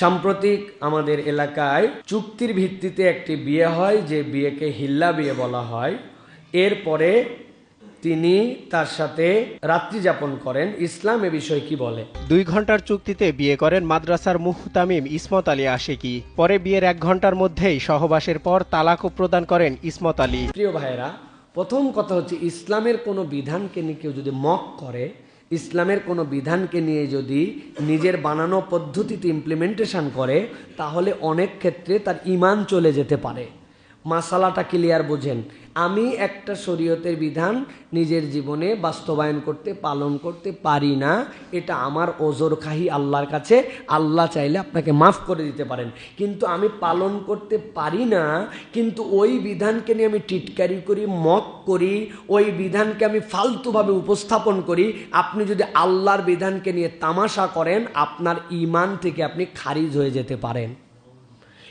সাম্প্রতিক আমাদের এলাকায় চুক্তির ভিত্তিতে একটি বিয়ে হয় যে বিয়েকে হিল্লা বিয়ে বলা হয়। এরপরে তিনি তার সাথে রাত্রি যাপন করেন। ইসলাম এ বিষয়ে কি বলে? দুই ঘণ্টার চুক্তিতে বিয়ে করেন মাদ্রাসার মুহতামিম ইসমত আলী আশিকি। পরে বিয়ের এক ঘণ্টার মধ্যেই সহবাসের পর তালাকও প্রদান করেন ইসমত আলী। প্রিয় ভাইয়েরা প্রথম কথা হচ্ছে ইসলামের কোনো বিধানকে নিয়ে কেউ যদি মক করে ইসলামের কোনো বিধানকে নিয়ে যদি নিজের বানানো পদ্ধতিতে ইমপ্লিমেন্টেশন করে, তাহলে অনেক ক্ষেত্রে তার ইমান চলে যেতে পারে। মাসালাটা ক্লিয়ার বোঝেন। আমি একটা শরীয়তের বিধান নিজের জীবনে বাস্তবায়ন করতে, পালন করতে পারি না। এটা আমার ওজোর খাহি আল্লাহর কাছে। আল্লাহ চাইলে আপনাকে মাফ করে দিতে পারেন। কিন্তু আমি পালন করতে পারি না, কিন্তু ওই বিধানকে নিয়ে আমি টিটকারি করি, মক করি, ওই বিধানকে আমি ফালতুভাবে উপস্থাপন করি। আপনি যদি আল্লাহর বিধানকে নিয়ে তামাশা করেন, আপনার ইমান থেকে আপনি খারিজ হয়ে যেতে পারেন।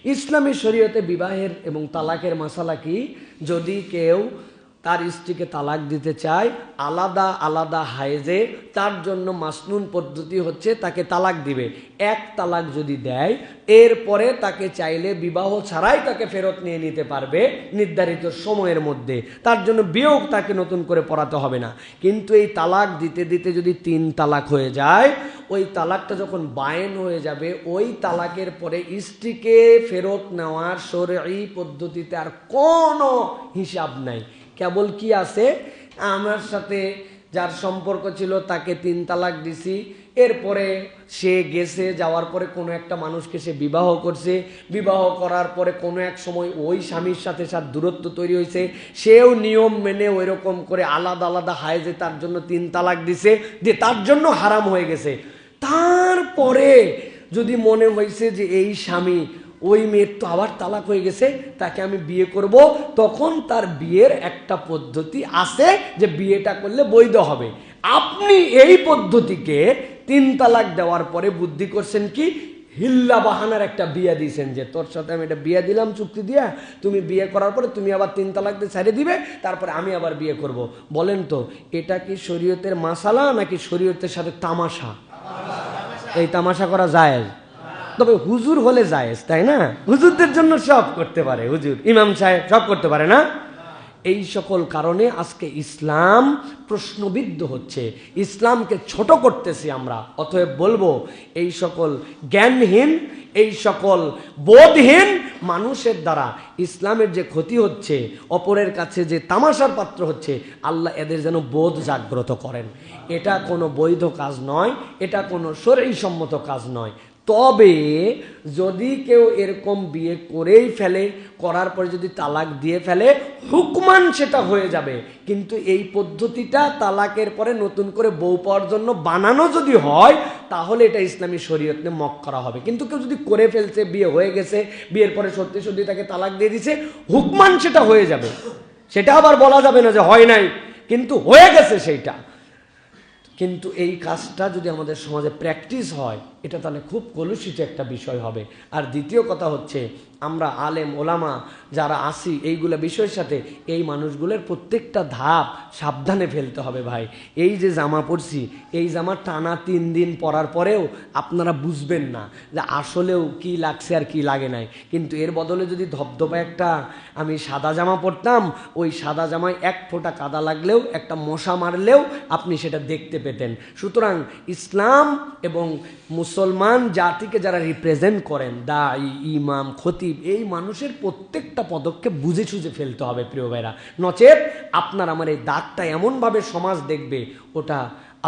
ইসলামী শরীয়তে বিবাহের এবং তালাকের মশালা কি? যদি কেউ তার স্ত্রীকে তালাক দিতে চায়, আলাদা আলাদা হায়েজে, তার জন্য মাসনুন পদ্ধতি হচ্ছে তাকে তালাক দিবে। এক তালাক যদি দেয়, এরপরে তাকে চাইলে বিবাহ ছাড়াই তাকে ফেরত নিয়ে নিতে পারবে নির্ধারিত সময়ের মধ্যে। তার জন্য বিয়োগ তাকে নতুন করে পড়াতে হবে না। কিন্তু এই তালাক দিতে দিতে যদি তিন তালাক হয়ে যায়, ওই তালাকটা যখন বায়েন হয়ে যাবে, ওই তালাকের পরে স্ত্রীকে ফেরত নেওয়ার সরে এই পদ্ধতিতে আর কোনো হিসাব নাই। কেবল কি আছে? আমার সাথে যার সম্পর্ক ছিল তাকে তিন তালাক দিছি। এরপরে সে গেছে, যাওয়ার পরে কোনো একটা মানুষকে সে বিবাহ করছে। বিবাহ করার পরে কোনো এক সময় ওই স্বামীর সাথে সাথ দূরত্ব তৈরি হয়েছে। সেও নিয়ম মেনে ওই রকম করে আলাদা আলাদা হায়েজে তার জন্য তিন তালাক দিছে, যে তার জন্য হারাম হয়ে গেছে। তারপরে যদি মনে হয়েছে যে এই স্বামী ওই মেয়ের তো আবার তালাক হয়ে গেছে, তাকে আমি বিয়ে করব। তখন তার বিয়ের একটা পদ্ধতি আছে যে বিয়েটা করলে বৈধ হবে। আপনি এই পদ্ধতিকে তিন তালাক দেওয়ার পরে বুদ্ধি করছেন কি? হিল্লা বাহানার একটা বিয়া দিয়েছেন যে, তোর সাথে আমি এটা বিয়ে দিলাম চুক্তি দিয়া, তুমি বিয়ে করার পরে তুমি আবার তিন তালাক দিয়ে ছেড়ে দিবে, তারপরে আমি আবার বিয়ে করব। বলেন তো, এটা কি শরীয়তের মাসালা নাকি শরীয়তের সাথে তামাশা? এই তামাশা করা যায় তবে হুজুর হলে জায়েজ, তাই না? হুজুরদের জন্য সব করতে পারে হুজুর। ইমাম সাহেব সব করতে পারে না? এই সকল কারণে আজকে ইসলাম প্রশ্নবিদ্ধ হচ্ছে। ইসলামকে ছোট করতেছি আমরা। অতএব বলব, এই সকল জ্ঞানহীন, এই সকল বোধহীন মানুষের দ্বারা ইসলামের যে ক্ষতি হচ্ছে, অপরের কাছে যে তামাশার পাত্র হচ্ছে, আল্লাহ এদের যেন বোধ জাগ্রত করেন। এটা কোনো বৈধ কাজ নয়, এটা কোনো সম্মত কাজ নয়। তবে যদি কেউ এরকম বিয়ে করেই ফেলে, করার পরে যদি তালাক দিয়ে ফেলে, হুকমান সেটা হয়ে যাবে। কিন্তু এই পদ্ধতিটা তালাকের পরে নতুন করে বউ পাওয়ার জন্য বানানো যদি হয়, তাহলে এটা ইসলামী শরীয়ত মক করা হবে। কিন্তু কেউ যদি করে ফেলছে, বিয়ে হয়ে গেছে, বিয়ের পরে সত্যি সত্যি তাকে তালাক দিয়ে দিছে, হুকমান সেটা হয়ে যাবে। সেটা আবার বলা যাবে না যে হয় নাই, কিন্তু হয়ে গেছে সেইটা। কিন্তু এই কাজটা যদি আমাদের সমাজে প্র্যাকটিস হয় এটা তাহলে খুব কলুষিত একটা বিষয় হবে। আর দ্বিতীয় কথা হচ্ছে, আমরা আলেম, ওলামা যারা আসি, এইগুলো বিষয়ের সাথে এই মানুষগুলোর প্রত্যেকটা ধাপ সাবধানে ফেলতে হবে ভাই। এই যে জামা পরছি, এই জামা টানা তিন দিন পরার পরেও আপনারা বুঝবেন না যে আসলেও কি লাগছে আর কি লাগে নাই। কিন্তু এর বদলে যদি ধবধবা একটা, আমি সাদা জামা পরতাম, ওই সাদা জামায় এক ফোঁটা কাদা লাগলেও, একটা মশা মারলেও আপনি সেটা দেখতে পেতেন। সুতরাং ইসলাম এবং মুসলমান জাতিকে যারা রিপ্রেজেন্ট করেন দাই ইমাম, খতিব, এই মানুষের প্রত্যেকটা পদক্ষেপ বুঝে সুঝে ফেলতে হবে প্রিয় ভাইরা। নচেত আপনার আমার এই দাগটা এমনভাবে সমাজ দেখবে, ওটা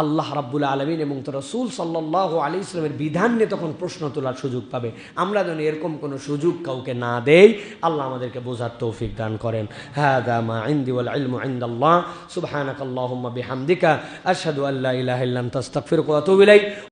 আল্লাহ রাব্বুল আলমিন এবং তো রসুল সাল্লাহ আলী ইসলামের বিধান নিয়ে তখন প্রশ্ন তোলার সুযোগ পাবে। আমরা যেন এরকম কোনো সুযোগ কাউকে না দেই, আল্লাহ আমাদেরকে বোঝার তৌফিক দান করেন। হ্যাঁ দামা ইন্দি ওয়াল